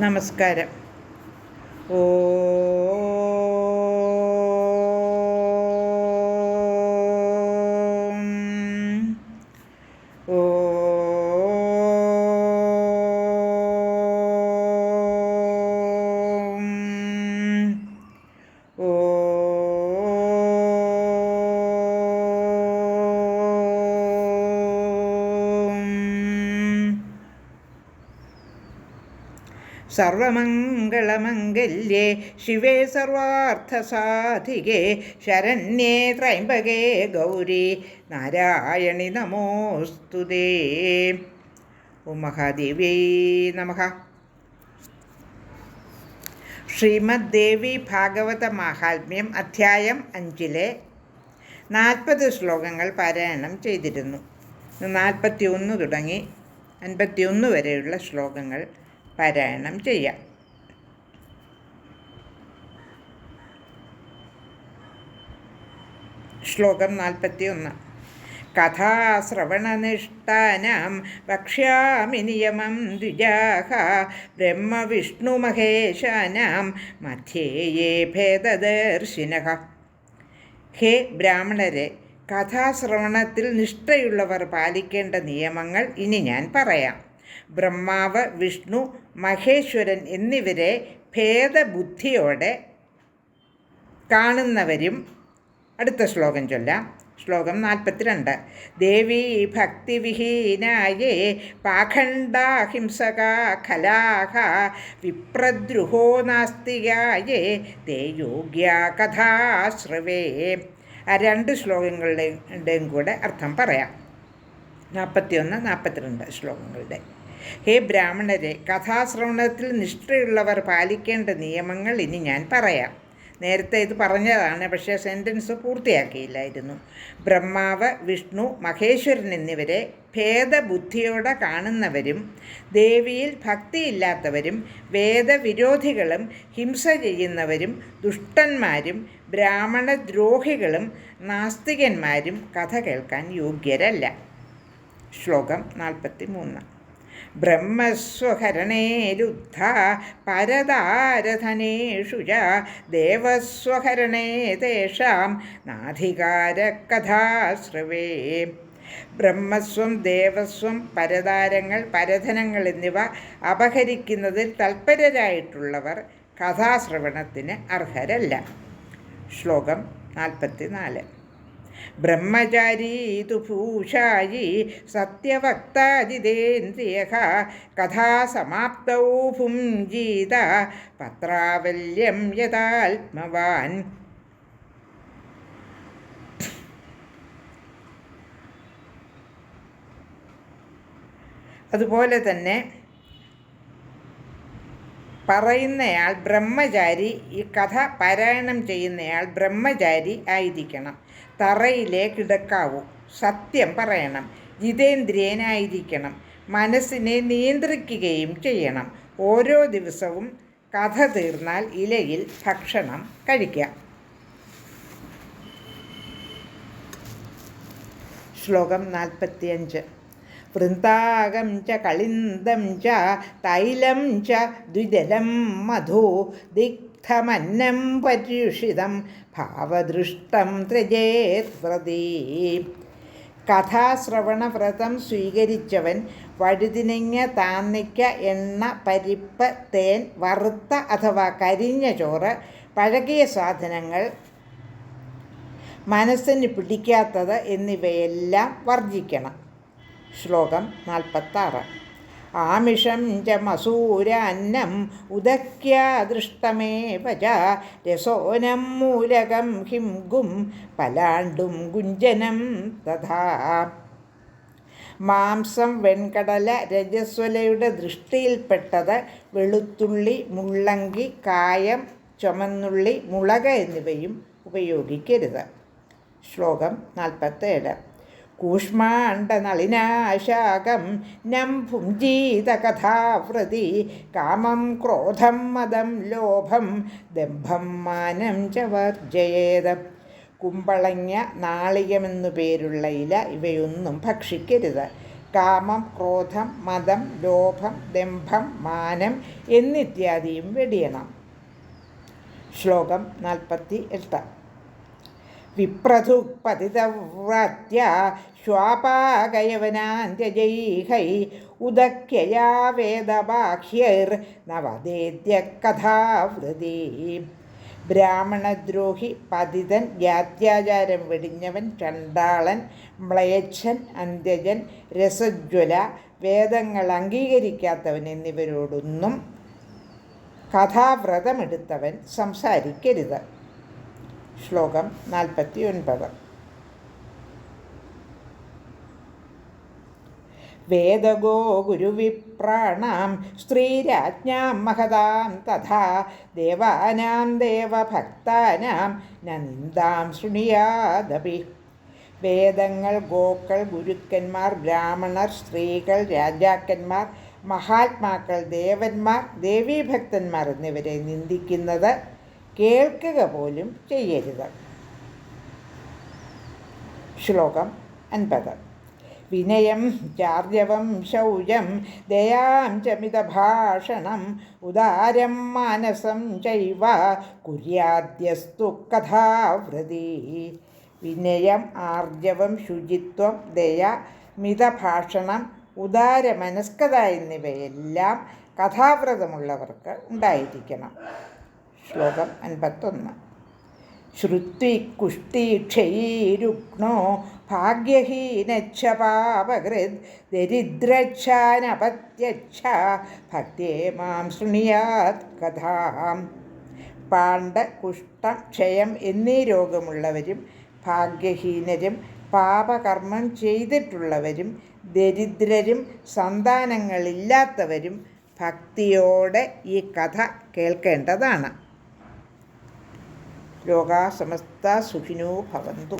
നമസ്കാരം. ഓ സർവമംഗളമംഗല്യേ ശിവേ സർവാർത്ഥസാധികേ ശരണ്യേ ത്രൈംബകേ ഗൗരി നാരായണി നമോസ്തുതേ ഓം മഹാദേവ്യൈ നമഃ. ശ്രീമദ് ദേവി ഭാഗവത മാഹാത്മ്യം അധ്യായം അഞ്ചിലെ നാൽപ്പത് ശ്ലോകങ്ങൾ പാരായണം ചെയ്തിരുന്നു. നാൽപ്പത്തി ഒന്ന് തുടങ്ങി അൻപത്തി ഒന്ന് വരെയുള്ള ശ്ലോകങ്ങൾ പാരായണം ചെയ്യാം. ശ്ലോകം നാൽപ്പത്തി ഒന്ന് കഥാശ്രവണനിഷ്ഠാനാം വക്ഷ്യാമി നിയമം ദ്വിജാഹ ബ്രഹ്മവിഷ്ണുമഹേശാനാം മധ്യേയേ ഭേദദർശിന. ഹേ ബ്രാഹ്മണരെ കഥാശ്രവണത്തിൽ നിഷ്ഠയുള്ളവർ പാലിക്കേണ്ട നിയമങ്ങൾ ഇനി ഞാൻ പറയാം. ബ്രഹ്മാവ് വിഷ്ണു മഹേശ്വരൻ എന്നിവരെ ഭേദബുദ്ധിയോടെ കാണുന്നവരും അടുത്ത ശ്ലോകം ചൊല്ലാം. ശ്ലോകം നാൽപ്പത്തിരണ്ട്. ദേവീ ഭക്തിവിഹീനായേ പാഖണ്ഡാഹിംസക ഖലാഹ വിപ്രദ്രുഹോ നാസ്തികായേ തേ യോഗ്യ കഥാശ്രവേ. ആ രണ്ട് ശ്ലോകങ്ങളുടെയും കൂടെ അർത്ഥം പറയാം. നാൽപ്പത്തിയൊന്ന് നാൽപ്പത്തിരണ്ട് ശ്ലോകങ്ങളുടെ ഹേ ബ്രാഹ്മണരെ കഥാശ്രവണത്തിൽ നിഷ്ഠയുള്ളവർ പാലിക്കേണ്ട നിയമങ്ങൾ ഇനി ഞാൻ പറയാം. നേരത്തെ ഇത് പറഞ്ഞതാണ് പക്ഷേ സെന്റൻസ് പൂർത്തിയാക്കിയില്ലായിരുന്നു. ബ്രഹ്മാവ് വിഷ്ണു മഹേശ്വരൻ എന്നിവരെ ഭേദബുദ്ധിയോടെ കാണുന്നവരും ദേവിയിൽ ഭക്തിയില്ലാത്തവരും വേദവിരോധികളും ഹിംസ ചെയ്യുന്നവരും ദുഷ്ടന്മാരും ബ്രാഹ്മണദ്രോഹികളും നാസ്തികന്മാരും കഥ കേൾക്കാൻ യോഗ്യരല്ല. ശ്ലോകം നാൽപ്പത്തി മൂന്ന് ബ്രഹ്മസ്വഹരണേ രുദ്ധ പരതാരധനേഷു ച ദേവസ്വഹരണേ തേഷാം നാധികാരകഥാശ്രവേ. ബ്രഹ്മസ്വം ദേവസ്വം പരതാരങ്ങൾ പരധനങ്ങൾ എന്നിവ അപഹരിക്കുന്നതിൽ തൽപരരായിട്ടുള്ളവർ കഥാശ്രവണത്തിന് അർഹരല്ല. ശ്ലോകം നാൽപ്പത്തി നാല് ബ്രഹ്മചാരീ തു ഭൂഷായി സത്യവക്താജിതേന്ദ്രിയ കഥാസമാപ്തൗ ഭുഞ്ജീത പത്രാവല്യം യഥാത്മവാൻ. അതുപോലെ തന്നെ പറയുന്നയാൾ ബ്രഹ്മചാരി ഈ കഥ പാരായണം ചെയ്യുന്നയാൾ ബ്രഹ്മചാരി ആയിരിക്കണം. തറയിലേ കിടക്കാവൂ. സത്യം പറയണം. ജിതേന്ദ്രിയനായിരിക്കണം. മനസ്സിനെ നിയന്ത്രിക്കുകയും ചെയ്യണം. ഓരോ ദിവസവും കഥ തീർന്നാൽ ഇലയിൽ ഭക്ഷണം കഴിക്കാം. ശ്ലോകം നാൽപ്പത്തിയഞ്ച്. വൃന്താകം ച കളിന്ദം ച തൈലം ച ദ്വിജലം മധു ദിഗ്ധമന്നം പര്യുഷിതം ഭാവദൃഷ്ടം ത്രജേത് വ്രതീ. കഥാശ്രവണവ്രതം സ്വീകരിച്ചവൻ വഴുതിനങ്ങ താന്നിക്ക എണ്ണ പരിപ്പ് തേൻ വറുത്ത അഥവാ കരിഞ്ഞ ചോറ് പഴകിയ സാധനങ്ങൾ മനസ്സിന് പിടിക്കാത്തത് എന്നിവയെല്ലാം വർജിക്കണം ശ്ലോകം നാൽപ്പത്താറ്. ആമിഷം ച മസൂരാന്നം ഉദക്യാദൃഷ്ടമേവ ച രസോനം മൂലകം ഹിംഗും പലാണ്ടും ഗുഞ്ചനം തഥാ. മാംസം വെൺകടല രജസ്വലയുടെ ദൃഷ്ടിയിൽപ്പെട്ടത് വെളുത്തുള്ളി മുള്ളങ്കി കായം ചുമന്നുള്ളി മുളക് എന്നിവയും ഉപയോഗിക്കരുത്. ശ്ലോകം നാൽപ്പത്തേഴ്. കൂഷ്മാണ്ഡനളിനാശാകം നം ഭുഞ്ജീതകഥാവൃതി കാമം ക്രോധം മദം ലോഭം ദംഭം മാനം ച വർജയേത് കുമ്പളങ്ങ നാളികമെന്നു പേരുള്ള ഇല ഇവയൊന്നും ഭക്ഷിക്കരുത്. കാമം ക്രോധം മതം ലോഭം ദംഭം മാനം എന്നിത്യാദിയും വെടിയണം. ശ്ലോകം നാൽപ്പത്തി എട്ട് വിപ്രധുപതിതവ്രാത്യ ശ്വാപാകയവനാന്ത്യജൈഹൈ ഉദക്യയാ നവദേദ്യ കഥാവൃതി ബ്രാഹ്മണദ്രോഹി പതിതൻ ജാത്യാചാരം വെടിഞ്ഞവൻ ചണ്ടാളൻ മ്ലയച്ഛൻ അന്ത്യജൻ രസജ്വല വേദങ്ങൾ അംഗീകരിക്കാത്തവൻ എന്നിവരോടൊന്നും കഥാവ്രതമെടുത്തവൻ സംസാരിക്കരുത്. ശ്ലോകം നാൽപ്പത്തി ഒൻപത് വേദഗോ ഗുരുവിപ്രാണാം സ്ത്രീരാജ്ഞാം മഹതാം തഥാ ദേവാനാം ദേവഭക്താനാം നിന്ദാം ശൃണിയാദപി. വേദങ്ങൾ ഗോക്കൾ ഗുരുക്കന്മാർ ബ്രാഹ്മണർ സ്ത്രീകൾ രാജാക്കന്മാർ മഹാത്മാക്കൾ ദേവന്മാർ ദേവീഭക്തന്മാർ എന്നിവരെ നിന്ദിക്കുന്നത് കേൾക്കുക പോലും ചെയ്യരുത്. ശ്ലോകം അൻപത്. വിനയം ചാർജവം ശൗചം ദയാം ച മിതഭാഷണം ഉദാരം മാനസം ചൈവ കുര്യാദ്യസ്തു കഥാവൃതി. വിനയം ആർജവം ശുചിത്വം ദയ മിതഭാഷണം ഉദാരമനസ്കത എന്നിവയെല്ലാം കഥാവ്രതമുള്ളവർക്ക് ഉണ്ടായിരിക്കണം. ശ്ലോകം അൻപത്തൊന്ന്. ശ്രുത്വി കുഷ്ടീക്ഷയീരുഗ്നോ ഭാഗ്യഹീനച്ഛ പാപകൃത് ദരിദ്രച്ഛാനപത്യച്ഛ ഭക്തേ മാം ശൃണിയാത് കഥാം. പാണ്ഡ കുഷ്ഠം ക്ഷയം എന്നീ രോഗമുള്ളവരും ഭാഗ്യഹീനരും പാപകർമ്മം ചെയ്തിട്ടുള്ളവരും ദരിദ്രരും സന്താനങ്ങളില്ലാത്തവരും ഭക്തിയോടെ ഈ കഥ കേൾക്കേണ്ടതാണ്. ലോകാ സുഖിനോ ഭവന്തു.